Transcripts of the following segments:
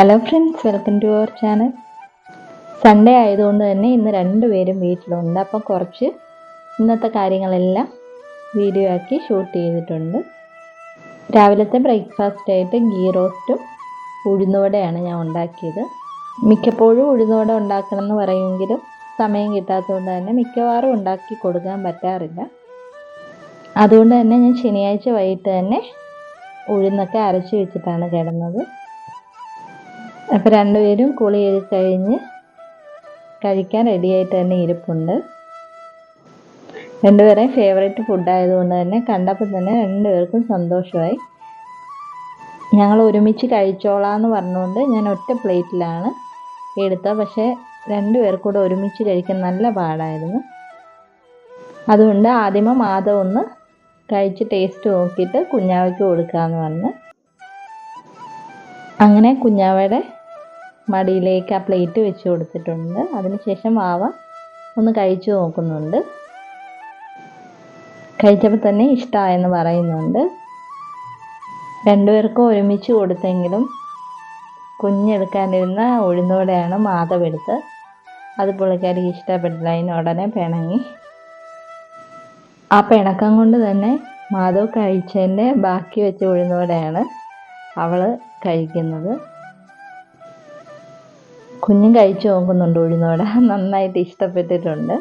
Hello friends welcome to our channel Sunday ആയതുകൊണ്ട് തന്നെ ഇന്ന് രണ്ടുപേരും വീട്ടിലുണ്ട്. അപ്പം കുറച്ച് ഇന്നത്തെ കാര്യങ്ങളെല്ലാം വീഡിയോ ആക്കി ഷൂട്ട് ചെയ്തിട്ടുണ്ട്. രാവിലത്തെ ബ്രേക്ക്ഫാസ്റ്റ് ആയിട്ട് ഗീ റോസ്റ്റും ഉഴുന്നുവടയാണ് ഞാൻ ഉണ്ടാക്കിയത്. മിക്കപ്പോഴും ഉഴുന്നുവട ഉണ്ടാക്കണം എന്ന് പറയുമെങ്കിലും സമയം കിട്ടാത്തതുകൊണ്ട് തന്നെ മിക്കവാറും ഉണ്ടാക്കി കൊടുക്കാൻ പറ്റാറില്ല. അതുകൊണ്ട് തന്നെ ഞാൻ ശനിയാഴ്ച വൈകിട്ട് തന്നെ ഉഴുന്നൊക്കെ അരച്ച് വെച്ചിട്ടാണ് കിടന്നത്. അപ്പോൾ രണ്ടുപേരും കുളി കഴിഞ്ഞ് കഴിക്കാൻ റെഡിയായിട്ട് തന്നെ ഇരിപ്പുണ്ട്. രണ്ടുപേരെയും ഫേവറേറ്റ് ഫുഡ് ആയതുകൊണ്ട് തന്നെ കണ്ടപ്പോൾ തന്നെ രണ്ടുപേർക്കും സന്തോഷമായി. ഞങ്ങൾ ഒരുമിച്ച് കഴിച്ചോളാം എന്ന് പറഞ്ഞുകൊണ്ട് ഞാൻ ഒറ്റ പ്ലേറ്റിലാണ് എടുത്തത്. പക്ഷേ രണ്ടുപേർക്കും കൂടെ ഒരുമിച്ച് കഴിക്കാൻ നല്ല പാടായിരുന്നു. അതുകൊണ്ട് ആദ്യമേ മാധവ് ഒന്ന് കഴിച്ച് ടേസ്റ്റ് നോക്കിയിട്ട് കുഞ്ഞാവയ്ക്ക് കൊടുക്കാമെന്ന് പറഞ്ഞ്. അങ്ങനെ കുഞ്ഞാവയുടെ മടിയിലേക്ക് ആ പ്ലേറ്റ് വെച്ച് കൊടുത്തിട്ടുണ്ട്. അതിനുശേഷം വാവ ഒന്ന് കഴിച്ചു നോക്കുന്നുണ്ട്. കഴിച്ചപ്പോൾ തന്നെ ഇഷ്ടമായെന്ന് പറയുന്നുണ്ട്. രണ്ടുപേർക്കും ഒരുമിച്ച് കൊടുത്തെങ്കിലും കുഞ്ഞെടുക്കാനിരുന്ന ഉഴുന്നോടെയാണ് മാധവ് എടുത്ത് അത് പുള്ളിക്കാരിക്ക് ഇഷ്ടപ്പെട്ടില്ല. അതിന് ഉടനെ പിണങ്ങി. ആ പിണക്കം കൊണ്ട് തന്നെ മാധവ് കഴിച്ചതിന്റെ ബാക്കി വെച്ച ഉഴുന്നോടെയാണ് അവൾ കഴിക്കുന്നത്. കുഞ്ഞും കഴിച്ചു നോക്കുന്നുണ്ട് ഉഴുന്നോട. നന്നായിട്ട് ഇഷ്ടപ്പെട്ടിട്ടുണ്ട്.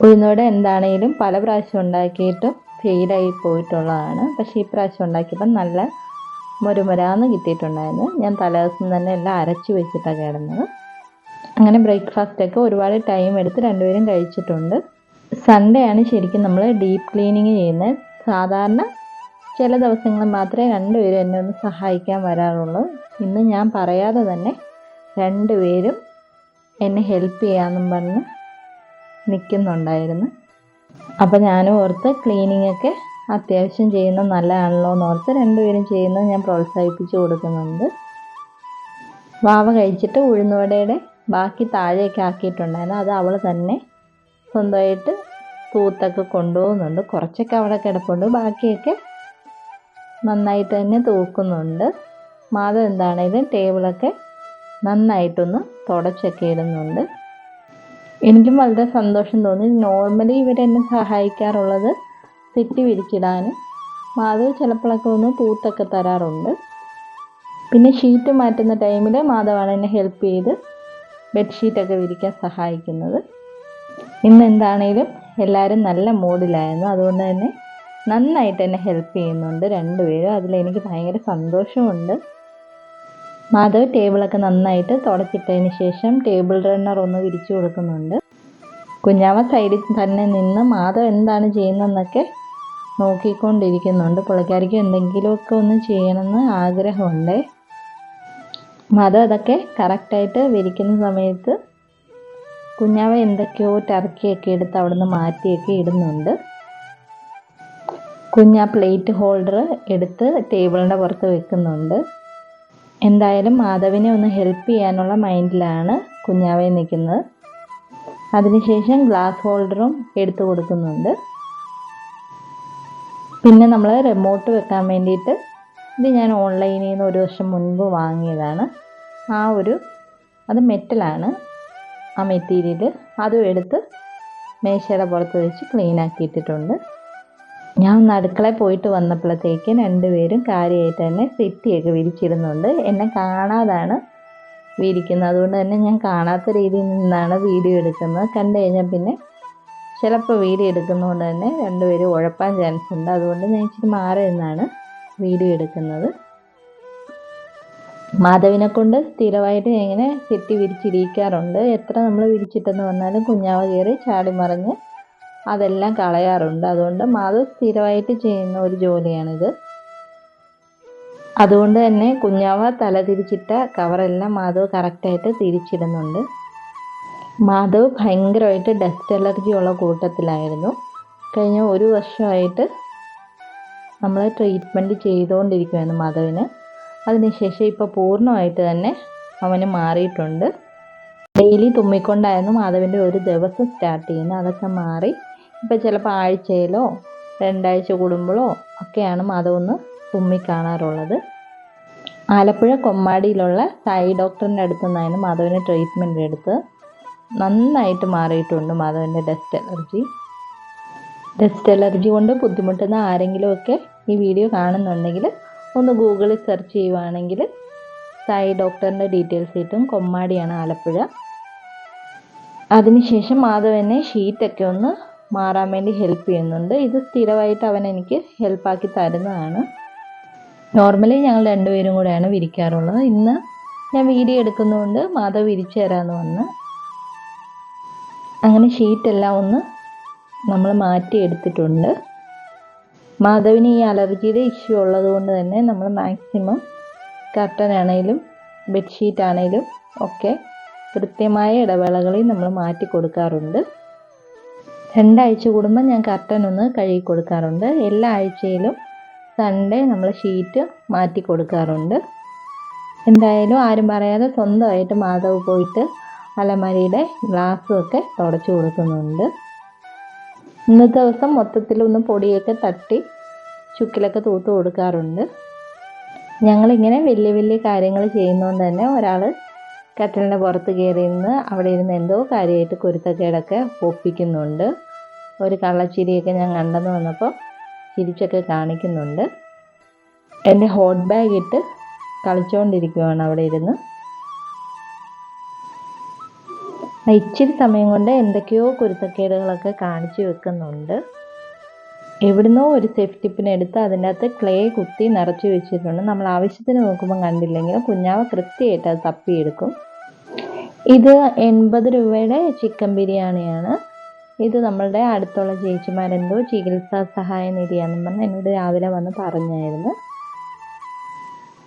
ഉഴുന്നോട എന്താണേലും പല പ്രാവശ്യം ഉണ്ടാക്കിയിട്ടും ഫെയിലായി പോയിട്ടുള്ളതാണ്. പക്ഷേ ഈ പ്രാവശ്യം ഉണ്ടാക്കിയപ്പോൾ നല്ല മുരുമുരാന്ന് കിട്ടിയിട്ടുണ്ടായിരുന്നു. ഞാൻ തലേദിവസം തന്നെ എല്ലാം അരച്ചു വെച്ചിട്ടാണ് കിടന്നത്. അങ്ങനെ ബ്രേക്ക്ഫാസ്റ്റൊക്കെ ഒരുപാട് ടൈം എടുത്ത് രണ്ടുപേരും കഴിച്ചിട്ടുണ്ട്. സൺഡേ ആണ് ശരിക്കും നമ്മൾ ഡീപ്പ് ക്ലീനിങ് ചെയ്യുന്നത്. സാധാരണ ചില ദിവസങ്ങളിൽ മാത്രമേ രണ്ടുപേരും എന്നെ ഒന്ന് സഹായിക്കാൻ വരാറുള്ളൂ. ഇന്ന് ഞാൻ പറയാതെ തന്നെ രണ്ടുപേരും എന്നെ ഹെൽപ്പ് ചെയ്യാമെന്നും പറഞ്ഞ് നിൽക്കുന്നുണ്ടായിരുന്നു അപ്പോൾ ഞാനും ഓർത്ത് ക്ലീനിങ് ഒക്കെ അത്യാവശ്യം ചെയ്യുന്ന നല്ലതാണല്ലോ എന്ന് ഓർത്ത് രണ്ടുപേരും ചെയ്യുന്നത് ഞാൻ പ്രോത്സാഹിപ്പിച്ച് കൊടുക്കുന്നുണ്ട്. വാവ കഴിച്ചിട്ട് ഉഴുന്നുവടയുടെ ബാക്കി താഴെയൊക്കെ ആക്കിയിട്ടുണ്ടായിരുന്നു. അത് അവൾ തന്നെ സ്വന്തമായിട്ട് തൂത്തൊക്കെ കൊണ്ടുപോകുന്നുണ്ട്. കുറച്ചൊക്കെ അവിടെ കിടപ്പുണ്ട്. ബാക്കിയൊക്കെ നന്നായിട്ട് തന്നെ തൂക്കുന്നുണ്ട്. മാധവ് എന്താണേലും ടേബിളൊക്കെ നന്നായിട്ടൊന്ന് തുടച്ചൊക്കെ ഇടുന്നുണ്ട്. എനിക്കും വളരെ സന്തോഷം തോന്നി. നോർമലി ഇവരെന്നെ സഹായിക്കാറുള്ളത് തെറ്റി വിരിച്ചിടാനും മാധവ് ചിലപ്പോഴൊക്കെ ഒന്ന് തൂത്തൊക്കെ തരാറുണ്ട്. പിന്നെ ഷീറ്റ് മാറ്റുന്ന ടൈമിൽ മാധവാണ് എന്നെ ഹെൽപ്പ് ചെയ്ത് ബെഡ്ഷീറ്റൊക്കെ വിരിക്കാൻ സഹായിക്കുന്നത്. ഇന്ന് എന്താണേലും എല്ലാവരും നല്ല മൂഡിലായിരുന്നു. അതുകൊണ്ട് തന്നെ നന്നായിട്ട് എന്നെ ഹെൽപ്പ് ചെയ്യുന്നുണ്ട് രണ്ടുപേരും. അതിലെനിക്ക് ഭയങ്കര സന്തോഷമുണ്ട്. മാധവ് ടേബിളൊക്കെ നന്നായിട്ട് തുടച്ചിട്ടതിന് ശേഷം ടേബിൾ റണ്ണർ ഒന്ന് വിരിച്ചു കൊടുക്കുന്നുണ്ട്. കുഞ്ഞാവ സൈഡിൽ തന്നെ നിന്ന് മാധവ് എന്താണ് ചെയ്യുന്നതെന്നൊക്കെ നോക്കിക്കൊണ്ടിരിക്കുന്നുണ്ട്. പുള്ളിക്കാരിക്ക് എന്തെങ്കിലുമൊക്കെ ഒന്ന് ചെയ്യണമെന്ന് ആഗ്രഹമുണ്ട്. മാധവ് അതൊക്കെ കറക്റ്റായിട്ട് വിരിക്കുന്ന സമയത്ത് കുഞ്ഞാവ എന്തൊക്കെയോ ടർക്കിയൊക്കെ എടുത്ത് അവിടുന്ന് മാറ്റിയൊക്കെ ഇടുന്നുണ്ട്. കുഞ്ഞാ പ്ലേറ്റ് ഹോൾഡർ എടുത്ത് ടേബിളിന്റെ പുറത്ത് വെക്കുന്നുണ്ട്. എന്തായാലും മാധവിനെ ഒന്ന് ഹെൽപ്പ് ചെയ്യാനുള്ള മൈൻഡിലാണ് കുഞ്ഞാവയെ നിൽക്കുന്നത്. അതിനുശേഷം ഗ്ലാസ് ഹോൾഡറും എടുത്തു കൊടുക്കുന്നുണ്ട്. പിന്നെ നമ്മൾ റിമോട്ട് വെക്കാൻ വേണ്ടിയിട്ട് ഇത് ഞാൻ ഓൺലൈനിൽ നിന്ന് ഒരു വർഷം മുൻപ് വാങ്ങിയതാണ്. ആ ഒരു അത് മെറ്റലാണ് ആ മെറ്റീരിയൽ അതും എടുത്ത് മേശയുടെ പുറത്ത് വെച്ച് ക്ലീൻ ആക്കിയിട്ടിട്ടുണ്ട്. ഞാൻ ഒന്ന് പോയിട്ട് വന്നപ്പോഴത്തേക്ക് രണ്ടുപേരും കാര്യമായിട്ട് തന്നെ സെറ്റിയൊക്കെ വിരിച്ചിരുന്നുണ്ട്. എന്നെ കാണാതാണ് വിരിക്കുന്നത്. അതുകൊണ്ട് തന്നെ ഞാൻ കാണാത്ത രീതിയിൽ നിന്നാണ് വീഡിയോ എടുക്കുന്നത്. കണ്ടു കഴിഞ്ഞാൽ പിന്നെ ചിലപ്പോൾ വീഡിയോ എടുക്കുന്നതുകൊണ്ട് തന്നെ രണ്ടുപേരും ഉഴപ്പാൻ ചാൻസ് ഉണ്ട്. അതുകൊണ്ട് ഞാൻ ഇച്ചിരി മാറി നിന്നാണ് വീഡിയോ എടുക്കുന്നത്. മാധവിനെ കൊണ്ട് സ്ഥിരമായിട്ട് ഇങ്ങനെ സെറ്റി വിരിച്ചിരിക്കാറുണ്ട്. എത്ര നമ്മൾ വിരിച്ചിട്ടെന്ന് വന്നാലും കുഞ്ഞാവ് കയറി ചാടി മറിഞ്ഞ് അതെല്ലാം കളയാറുണ്ട്. അതുകൊണ്ട് മാധവ് സ്ഥിരമായിട്ട് ചെയ്യുന്ന ഒരു ജോലിയാണിത്. അതുകൊണ്ട് തന്നെ കുഞ്ഞാവ തല തിരിച്ചിട്ട കവറെല്ലാം മാധവ് കറക്റ്റായിട്ട് തിരിച്ചിടുന്നുണ്ട്. മാധവ് ഭയങ്കരമായിട്ട് ഡസ്റ്റ് അലർജി ഉള്ള കൂട്ടത്തിലായിരുന്നു. കഴിഞ്ഞ ഒരു വർഷമായിട്ട് നമ്മൾ ട്രീറ്റ്മെന്റ് ചെയ്തുകൊണ്ടിരിക്കുകയായിരുന്നു മാധവിന്. അതിനുശേഷം ഇപ്പോൾ പൂർണമായിട്ട് തന്നെ അവന് മാറിയിട്ടുണ്ട്. ഡെയിലി തുമ്മിക്കൊണ്ടായിരുന്നു മാധവിന്റെ ഒരു ദിവസം സ്റ്റാർട്ട് ചെയ്യുന്നത്. അതൊക്കെ മാറി ഇപ്പോൾ ചിലപ്പോൾ ആഴ്ചയിലോ രണ്ടാഴ്ച കൂടുമ്പോഴോ ഒക്കെയാണ് മാധവൊന്ന് തുമ്മി കാണാറുള്ളത് ആലപ്പുഴ കൊമ്മാടിയിലുള്ള സായി ഡോക്ടറിന്റെ അടുത്ത് നിന്നായിരുന്നു മാധവന് ട്രീറ്റ്മെന്റ് എടുത്ത് നന്നായിട്ട് മാറിയിട്ടുണ്ട് മാധവന്റെ ഡസ്റ്റ് അലർജി ഡസ്റ്റ് അലർജി കൊണ്ട് ബുദ്ധിമുട്ടുന്ന ആരെങ്കിലുമൊക്കെ ഈ വീഡിയോ കാണുന്നുണ്ടെങ്കിൽ ഒന്ന് ഗൂഗിളിൽ സെർച്ച് ചെയ്യുവാണെങ്കിൽ സായി ഡോക്ടറിന്റെ ഡീറ്റെയിൽസ് കിട്ടും കൊമ്മാടിയാണ് ആലപ്പുഴ. അതിനുശേഷം മാധവനെ ഷീറ്റൊക്കെ ഒന്ന് മാറാൻ വേണ്ടി ഹെൽപ്പ് ചെയ്യുന്നുണ്ട്. ഇത് സ്ഥിരമായിട്ട് അവൻ എനിക്ക് ഹെൽപ്പാക്കി തരുന്നതാണ്. നോർമലി ഞങ്ങൾ രണ്ടുപേരും കൂടെയാണ് വിരിക്കാറുള്ളത്. ഇന്ന് ഞാൻ വീഡിയോ എടുക്കുന്നതുകൊണ്ട് മാധവ് വിരിച്ചു തരാമെന്ന് വന്ന് അങ്ങനെ ഷീറ്റെല്ലാം ഒന്ന് നമ്മൾ മാറ്റി എടുത്തിട്ടുണ്ട്. മാധവിന് ഈ അലർജിയുടെ ഇഷ്യൂ ഉള്ളത് കൊണ്ട് തന്നെ നമ്മൾ മാക്സിമം കർട്ടൻ ആണെങ്കിലും ബെഡ്ഷീറ്റ് ആണെങ്കിലും ഒക്കെ കൃത്യമായ ഇടവേളകളിൽ നമ്മൾ മാറ്റി കൊടുക്കാറുണ്ട്. രണ്ടാഴ്ച കൂടുമ്പോൾ ഞാൻ കർട്ടൻ ഒന്ന് കഴുകി കൊടുക്കാറുണ്ട്. എല്ലാ ആഴ്ചയിലും സൺഡേ നമ്മൾ ഷീറ്റ് മാറ്റി കൊടുക്കാറുണ്ട്. എന്തായാലും ആരും പറയാതെ സ്വന്തമായിട്ട് മാധവ് പോയിട്ട് അലമാരിയുടെ ഗ്ലാസ്സൊക്കെ തുടച്ചു കൊടുക്കുന്നുണ്ട്. ഇന്നത്തെ ദിവസം മൊത്തത്തിൽ ഒന്ന് പൊടിയൊക്കെ തട്ടി ചുക്കിലൊക്കെ തൂത്ത് കൊടുക്കാറുണ്ട്. ഞങ്ങളിങ്ങനെ വലിയ വലിയ കാര്യങ്ങൾ ചെയ്യുന്നതുകൊണ്ട് തന്നെ ഒരാൾ കട്ടിലിന്റെ പുറത്ത് കയറി നിന്ന് അവിടെ ഇരുന്ന് എന്തോ കാര്യമായിട്ട് കുരുത്തക്കേടൊക്കെ ഒപ്പിക്കുന്നുണ്ട്. ഒരു കള്ളച്ചിരിയൊക്കെ ഞാൻ കണ്ടെന്ന് വന്നപ്പോൾ ചിരിച്ചൊക്കെ കാണിക്കുന്നുണ്ട്. എന്റെ ഹോട്ട് ബാഗ് ഇട്ട് കളിച്ചുകൊണ്ടിരിക്കുവാണ് അവിടെ ഇരുന്ന്. ഇച്ചിരി സമയം കൊണ്ട് എന്തൊക്കെയോ കുരുത്തക്കേടുകളൊക്കെ കാണിച്ചു വെക്കുന്നുണ്ട്. എവിടുന്നോ ഒരു സേഫ്റ്റി പിൻ എടുത്ത് അതിന്റെ അകത്ത് ക്ലേ കുത്തി നിറച്ച് വെച്ചിട്ടുണ്ട്. നമ്മൾ ആവശ്യത്തിന് നോക്കുമ്പോൾ കണ്ടില്ലെങ്കിലും കുഞ്ഞാവ കൃത്യമായിട്ട് അത് തപ്പിയെടുക്കും. ഇത് എൺപത് രൂപയുടെ ചിക്കൻ ബിരിയാണിയാണ്. ഇത് നമ്മളുടെ അടുത്തുള്ള ചേച്ചിമാരെന്തോ ചികിത്സാ സഹായ നിധിയാണെന്ന് പറഞ്ഞ് എന്നോട് രാവിലെ വന്ന് പറഞ്ഞായിരുന്നു.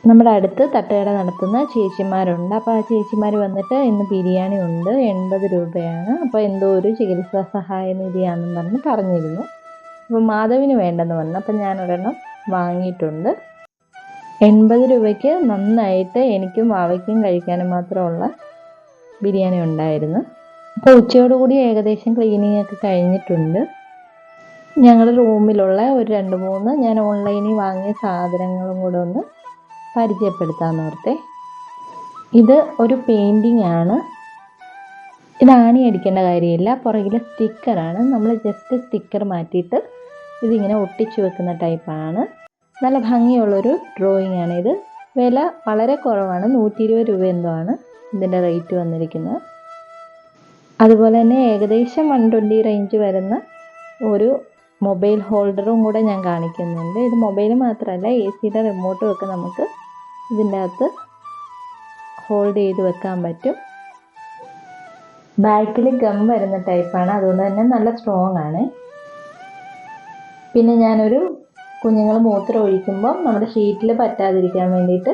നമ്മുടെ അടുത്ത് തട്ടുകട നടത്തുന്ന ചേച്ചിമാരുണ്ട്. അപ്പോൾ ആ ചേച്ചിമാർ വന്നിട്ട് ഇന്ന് ബിരിയാണി ഉണ്ട് എൺപത് രൂപയാണ്. അപ്പോൾ എന്തോ ഒരു ചികിത്സാ സഹായ നിധിയാണെന്ന് പറഞ്ഞ് പറഞ്ഞിരുന്നു. അപ്പോൾ മാധവിന് വേണ്ടെന്ന് പറഞ്ഞു. അപ്പം ഞാൻ ഒരെണ്ണം വാങ്ങിയിട്ടുണ്ട്. എൺപത് രൂപയ്ക്ക് നന്നായിട്ട് എനിക്കും വാവയ്ക്കും കഴിക്കാനും മാത്രമുള്ള ബിരിയാണി ഉണ്ടായിരുന്നു. അപ്പോൾ ഉച്ചയോടുകൂടി ഏകദേശം ക്ലീനിങ് ഒക്കെ കഴിഞ്ഞിട്ടുണ്ട്. ഞങ്ങളുടെ റൂമിലുള്ള ഒരു രണ്ട് മൂന്ന് ഞാൻ ഓൺലൈനിൽ വാങ്ങിയ സാധനങ്ങളും കൂടെ ഒന്ന് പരിചയപ്പെടുത്താമെന്ന് ഓർത്തെ. ഇത് ഒരു പെയിന്റിങ് ആണ്. ഇത് ആണി അടിക്കേണ്ട കാര്യമില്ല. പുറകിലെ സ്റ്റിക്കറാണ് നമ്മൾ ജസ്റ്റ് സ്റ്റിക്കർ മാറ്റിയിട്ട് ഇതിങ്ങനെ ഒട്ടിച്ചു വെക്കുന്ന ടൈപ്പാണ് നല്ല ഭംഗിയുള്ളൊരു ഡ്രോയിങ് ആണ് ഇത്. വില വളരെ കുറവാണ്. നൂറ്റി ഇരുപത് രൂപ എന്തോ ആണ് ഇതിന്റെ റേറ്റ് വന്നിരിക്കുന്നത്. അതുപോലെ തന്നെ ഏകദേശം വൺ ട്വന്റി റേഞ്ച് വരുന്ന ഒരു മൊബൈൽ ഹോൾഡറും കൂടെ ഞാൻ കാണിക്കുന്നുണ്ട്. ഇത് മൊബൈൽ മാത്രമല്ല എ സിയുടെ റിമോട്ടും ഒക്കെ നമുക്ക് ഇതിന്റെ അകത്ത് ഹോൾഡ് ചെയ്ത് വെക്കാൻ പറ്റും. ബാക്കിൽ ഗം വരുന്ന ടൈപ്പാണ് അതുകൊണ്ട് തന്നെ നല്ല സ്ട്രോങ് ആണ്. പിന്നെ ഞാനൊരു കുഞ്ഞുങ്ങൾ മൂത്രം ഒഴിക്കുമ്പോൾ നമ്മുടെ ഷീറ്റിൽ പറ്റാതിരിക്കാൻ വേണ്ടിയിട്ട്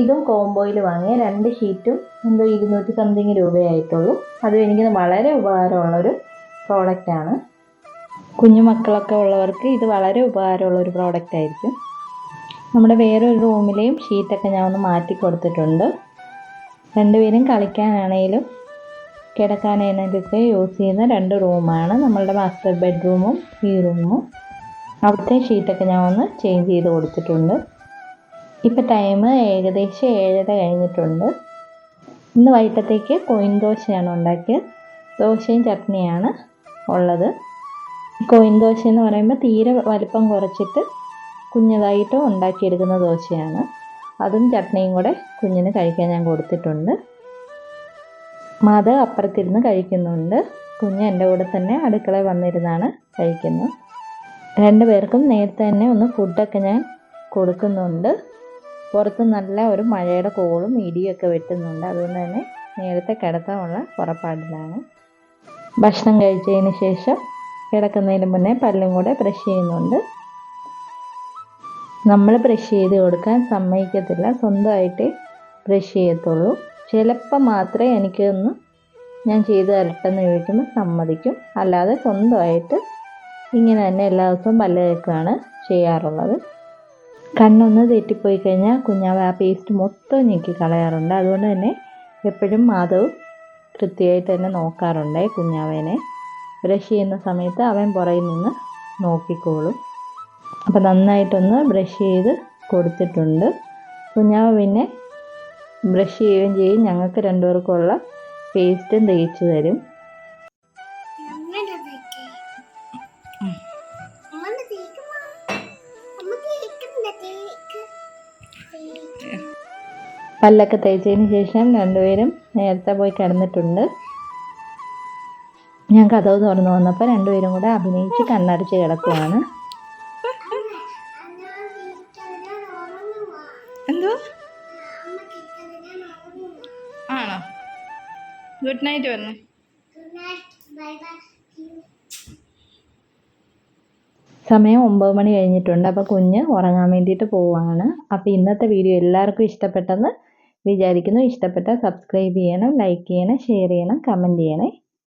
ഇതും കോംബോയിൽ വാങ്ങിയ രണ്ട് ഷീറ്റും എന്തോ ഇരുന്നൂറ്റി സംതിങ് രൂപയായിട്ടുള്ളൂ. അതും എനിക്ക് വളരെ ഉപകാരമുള്ളൊരു പ്രോഡക്റ്റാണ് കുഞ്ഞു മക്കളൊക്കെ ഉള്ളവർക്ക് ഇത് വളരെ ഉപകാരമുള്ള ഒരു പ്രോഡക്റ്റ് ആയിരിക്കും. നമ്മുടെ വേറൊരു റൂമിലെയും ഷീറ്റൊക്കെ ഞാൻ ഒന്ന് മാറ്റി കൊടുത്തിട്ടുണ്ട്. രണ്ടുപേരും കളിക്കാനാണേലും കിടക്കാനാണേലൊക്കെ യൂസ് ചെയ്യുന്ന രണ്ട് റൂമാണ് നമ്മളുടെ മാസ്റ്റർ ബെഡ്റൂമും ഈ റൂമും അവിടുത്തെ ഷീറ്റൊക്കെ ഞാൻ ഒന്ന് ചേഞ്ച് ചെയ്ത് കൊടുത്തിട്ടുണ്ട്. ഇപ്പോൾ ടൈം ഏകദേശം ഏഴര കഴിഞ്ഞിട്ടുണ്ട്. ഇന്ന് വൈകിട്ടത്തേക്ക് കോയിൻ ദോശയാണ് ഉണ്ടാക്കിയത്. ദോശയും ചട്നിയാണ് ഉള്ളത്. കോയിൻ ദോശ എന്ന് പറയുമ്പോൾ തീരെ വലിപ്പം കുറച്ചിട്ട് കുഞ്ഞതായിട്ട് ഉണ്ടാക്കിയെടുക്കുന്ന ദോശയാണ്. അതും ചട്നിയും കൂടെ കുഞ്ഞിന് കഴിക്കാൻ ഞാൻ കൊടുത്തിട്ടുണ്ട്. മത അപ്പുറത്തിരുന്ന് കഴിക്കുന്നുണ്ട്. കുഞ്ഞ് എന്റെ കൂടെ തന്നെ അടുക്കളയിൽ വന്നിരുന്നാണ് കഴിക്കുന്നത്. രണ്ടുപേർക്കും നേരത്തെ തന്നെ ഒന്ന് ഫുഡൊക്കെ ഞാൻ കൊടുക്കുന്നുണ്ട്. പുറത്ത് നല്ല ഒരു മഴയുടെ കോളും ഇടിയൊക്കെ വെട്ടുന്നുണ്ട്. അതുകൊണ്ട് തന്നെ നേരത്തെ കിടത്താനുള്ള പുറപ്പാടിലാണ്. ഭക്ഷണം കഴിച്ചതിന് ശേഷം കിടക്കുന്നതിന് മുന്നേ പല്ലും കൂടെ ബ്രഷ് ചെയ്യുന്നുണ്ട്. നമ്മൾ ബ്രഷ് ചെയ്ത് കൊടുക്കാൻ സമ്മതിക്കത്തില്ല. സ്വന്തമായിട്ട് ബ്രഷ് ചെയ്യത്തുള്ളൂ. ചിലപ്പോൾ മാത്രമേ എനിക്കൊന്ന് ഞാൻ ചെയ്ത് തരട്ടെന്ന് ചോദിക്കുമ്പോൾ സമ്മതിക്കും. അല്ലാതെ സ്വന്തമായിട്ട് ഇങ്ങനെ തന്നെ എല്ലാ ദിവസവും പല്ല് തേക്കുകയാണ് ചെയ്യാറുള്ളത്. കണ്ണൊന്ന് തെറ്റിപ്പോയി കഴിഞ്ഞാൽ കുഞ്ഞാവ് ആ പേസ്റ്റ് മൊത്തം ഞെക്കി കളയാറുണ്ട്. അതുകൊണ്ട് തന്നെ എപ്പോഴും മാധവ് കൃത്യമായിട്ട് തന്നെ നോക്കാറുണ്ട് കുഞ്ഞാവേനെ. ബ്രഷ് ചെയ്യുന്ന സമയത്ത് അവൻ പുറകിൽ നിന്ന് നോക്കിക്കോളും. അപ്പോൾ നന്നായിട്ടൊന്ന് ബ്രഷ് ചെയ്ത് കൊടുത്തിട്ടുണ്ട്. കുഞ്ഞാവ് പിന്നെ ബ്രഷ് ചെയ്യുകയും ചെയ്യും. ഞങ്ങൾക്ക് രണ്ടുപേർക്കുള്ള പേസ്റ്റും തേച്ച് തരും. പല്ലൊക്കെ തേച്ചതിന് ശേഷം രണ്ടുപേരും നേരത്തെ പോയി കിടന്നിട്ടുണ്ട് ഞാൻ കഥവ് തുറന്നു വന്നപ്പോൾ രണ്ടുപേരും കൂടെ അഭിനയിച്ച് കണ്ണടച്ച് കിടക്കുവാണ്. എന്തോ. ആണോ ഗുഡ് നൈറ്റ് പറഞ്ഞു. സമയം ഒമ്പത് മണി കഴിഞ്ഞിട്ടുണ്ട് അപ്പോൾ കുഞ്ഞ് ഉറങ്ങാൻ വേണ്ടിയിട്ട് പോവുകയാണ് അപ്പോൾ ഇന്നത്തെ വീഡിയോ എല്ലാവർക്കും ഇഷ്ടപ്പെട്ടെന്ന് വിചാരിക്കുന്നു. ഇഷ്ടപ്പെട്ടാൽ സബ്സ്ക്രൈബ് ചെയ്യണം ലൈക്ക് ചെയ്യണം ഷെയർ ചെയ്യണം കമന്റ് ചെയ്യണേ.